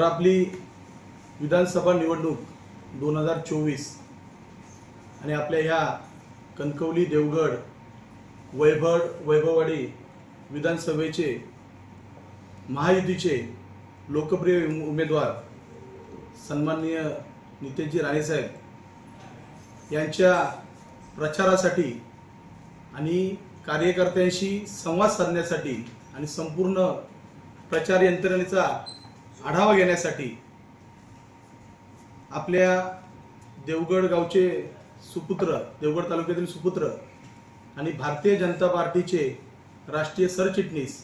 तर आपली विधानसभा निवडणूक दोन हजार चोवीस आणि आपल्या ह्या कणकवली देवगड वैभव वैभववाडी विधानसभेचे महायुतीचे लोकप्रिय उम- उमेदवार सन्माननीय नितेशजी राणेसाहेब यांच्या प्रचारासाठी आणि कार्यकर्त्यांशी संवाद साधण्यासाठी आणि संपूर्ण प्रचार यंत्रणेचा आढावा घेण्यासाठी आपल्या देवगड गावचे सुपुत्र देवगड तालुक्यातील सुपुत्र आणि भारतीय जनता पार्टीचे राष्ट्रीय सरचिटणीस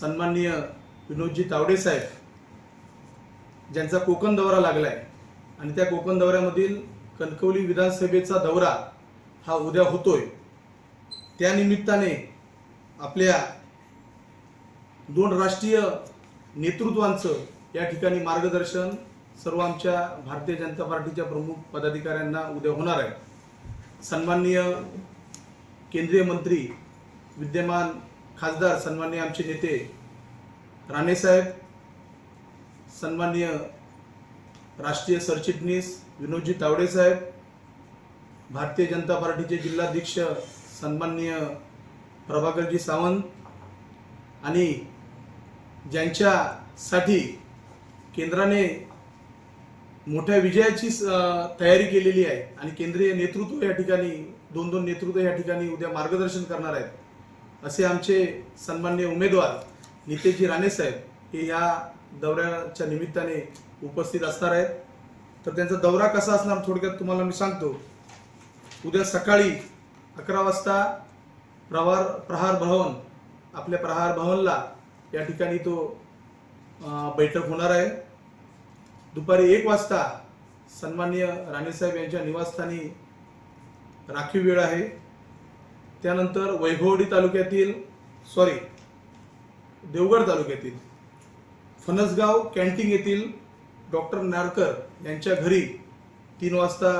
सन्माननीय विनोदजी तावडे साहेब ज्यांचा कोकण दौरा लागलाय आणि त्या कोकण दौऱ्यामधील कणकवली विधानसभेचा दौरा हा उद्या होतोय. त्या निमित्ताने आपल्या दोन राष्ट्रीय नेतृत्वांचं या ठिकाणी मार्गदर्शन सर्व आमच्या भारतीय जनता पार्टीच्या प्रमुख पदाधिकाऱ्यांना उद्या होणार आहे. सन्माननीय केंद्रीय मंत्री विद्यमान खासदार सन्माननीय आमचे नेते राणेसाहेब सन्माननीय राष्ट्रीय सरचिटणीस विनोदजी तावडे साहेब भारतीय जनता पार्टीचे जिल्हाध्यक्ष सन्माननीय प्रभाकरजी सावंत आणि ज्यांच्यासाठी केंद्राने मोठ्या विजयाची तयारी केलेली आहे आणि केंद्रीय नेतृत्व या ठिकाणी दोन दोन नेतृत्व या ठिकाणी उद्या मार्गदर्शन करणार आहेत असे आमचे सन्मान्य उमेदवार नितेशजी राणेसाहेब हे या दौऱ्याच्या निमित्ताने उपस्थित असणार आहेत. तर त्यांचा दौरा कसा असणार थोडक्यात तुम्हाला मी सांगतो. उद्या सकाळी अकरा वाजता प्रवार प्रहार भवन आपल्या प्रहार भवनला या ठिकाणी तो बैठक होणार आहे. दुपारी एक वाजता सन्माननीय राणेसाहेब यांच्या निवासस्थानी राखीव वेळ आहे. त्यानंतर वैभवडी तालुक्यातील सॉरी देवगड तालुक्यातील फणसगाव कॅन्टीन येथील डॉक्टर नारकर यांच्या घरी तीन वाजता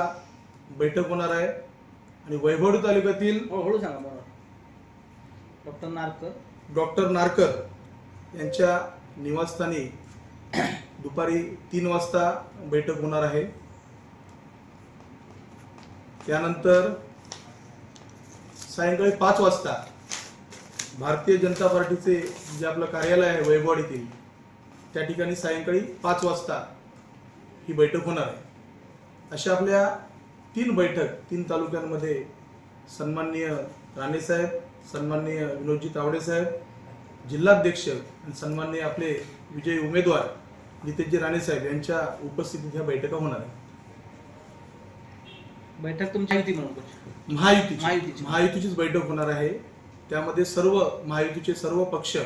बैठक होणार आहे. आणि वैभवडी तालुक्यातील हो हळू सांगा बरोबर डॉक्टर नारकर. डॉक्टर नारकर यांच्या निवासस्थानी दुपारी तीन वाजता बैठक होणार आहे. त्यानंतर सायंकाळी पाच वाजता भारतीय जनता पार्टीचे जे आपलं कार्यालय आहे वैभवाडीतील त्या ठिकाणी सायंकाळी पाच वाजता ही बैठक होणार आहे. अशा आपल्या तीन बैठक तीन तालुक्यांमध्ये सन्माननीय राणेसाहेब सन्माननीय विनोदजी तावडे साहेब जिल्हाध्यक्ष आणि सन्माननीय आपले विजयी उमेदवार नितेशजी राणेसाहेब यांच्या उपस्थितीत ह्या बैठका होणार आहेत. बैठक तुमच्या युती म्हणून? महायुतीची. महायुतीची. महायुतीचीच बैठक होणार आहे. त्यामध्ये सर्व महायुतीचे सर्व पक्ष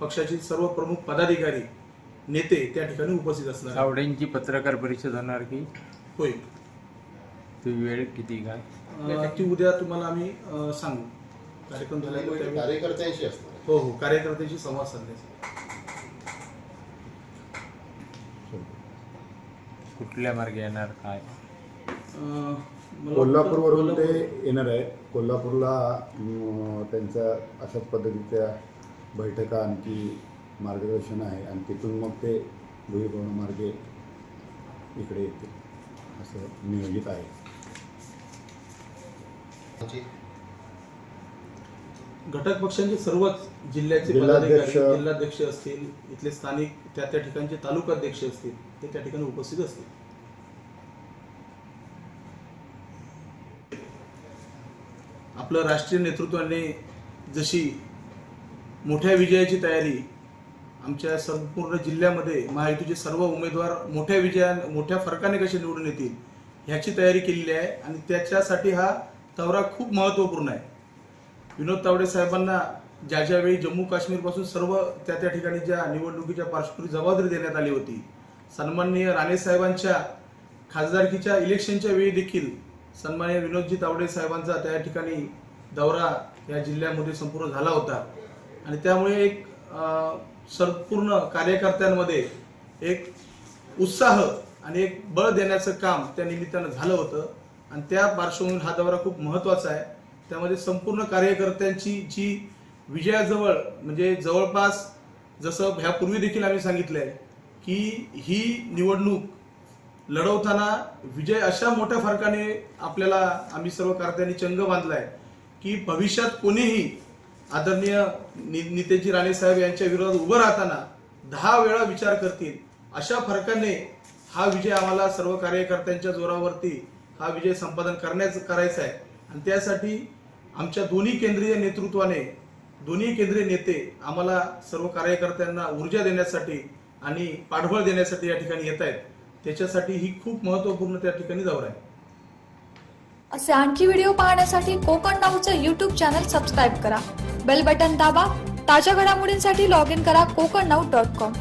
पक्षाचे सर्व प्रमुख पदाधिकारी नेते त्या ठिकाणी उपस्थित असणार आहेत. सावडेंची पत्रकार परिषद होणार की? होय. ती वेळ किती काय अं, ती उद्या तुम्हाला आम्ही अं, सांगू. कार्यक्रम झाल्यानंतर त्यावेळी- कार्यकर्त्यांशी असणार हो हो कार्यकर्त्यांशी संवाद साधण्याचा. कुठल्या मार्गे येणार काय? अं, मला कोल्हापूरवरून वाटतं ते येणार आहे कोल्हापूरला अं, त्यांच्या अशाच पद्धतीच्या बैठका आणखी मार्गदर्शन आहे. आणि तिथून मग ते भुईभवन मार्गे इकडे येतील. असं नियोजित आहे. घटक पक्षांचे सर्वच जिल्ह्याचे जिल्हाध्यक्ष. पदाधिकारी जिल्हाध्यक्ष असतील इथले स्थानिक त्या त्या ठिकाणचे तालुका अध्यक्ष असतील ते त्या ठिकाणी उपस्थित असतील आपलं राष्ट्रीय नेतृत्वाने जशी मोठ्या विजयाची तयारी आमच्या संपूर्ण जिल्ह्यामध्ये महायुतीचे सर्व उमेदवार मोठ्या विजया मोठ्या फरकाने कसे निवडून येतील ह्याची तयारी केलेली आहे आणि त्याच्यासाठी हा दौरा खूप महत्त्वपूर्ण आहे विनोद तावडे साहेबांना ज्या ज्या वेळी जम्मू काश्मीरपासून सर्व त्या त्या ठिकाणी ज्या निवडणुकीच्या पार्श्वभूमी जबाबदारी देण्यात आली होती सन्माननीय राणे साहेबांच्या खासदारकीच्या इलेक्शनच्या वेळी देखील सन्माननीय विनोदजी तावडे साहेबांचा त्या ठिकाणी दौरा या जिल्ह्यामध्ये संपूर्ण झाला होता. आणि त्यामुळे एक संपूर्ण कार्यकर्त्यांमध्ये एक उत्साह आणि एक बळ देण्याचं काम त्या निमित्तानं झालं होतं. आणि त्या पार्श्वभूमीवर हा दौरा खूप महत्त्वाचा आहे. त्यामध्ये संपूर्ण कार्यकर्त्यांची जी विजयाजवळ म्हणजे जवळपास जसं ह्यापूर्वी देखील आम्ही सांगितलं आहे की ही निवडणूक लढवताना विजय अशा मोठ्या फरकाने आपल्याला आम्ही सर्व कार्यकर्त्यांनी चंग बांधलाय की भविष्यात कोणीही आदरणीय नि- नितेशजी राणे साहेब यांच्या विरोधात उभं राहताना दहा वेळा विचार करतील. अशा फरकाने हा विजय आम्हाला सर्व कार्यकर्त्यांच्या जोरावरती हा विजय संपादन करण्याचं करायचा आहे. आणि त्यासाठी आमच्या दोन्ही केंद्रीय नेतृत्वाने दोन्ही केंद्रीय नेते आम्हाला सर्व कार्यकर्त्यांना ऊर्जा देण्यासाठी आणि पाठबळ देण्यासाठी या ठिकाणी येत आहेत. त्याच्यासाठी ही खूप महत्त्वपूर्ण त्या ठिकाणी जवळ आहे. असे आणखी व्हिडिओ पाहण्यासाठी कोकण नाऊचं यूट्यूब चॅनल सबस्क्राईब करा. बेल बटन दाबा. ताज्या घडामोडींसाठी लॉग इन करा कोकण नाऊ डॉट कॉम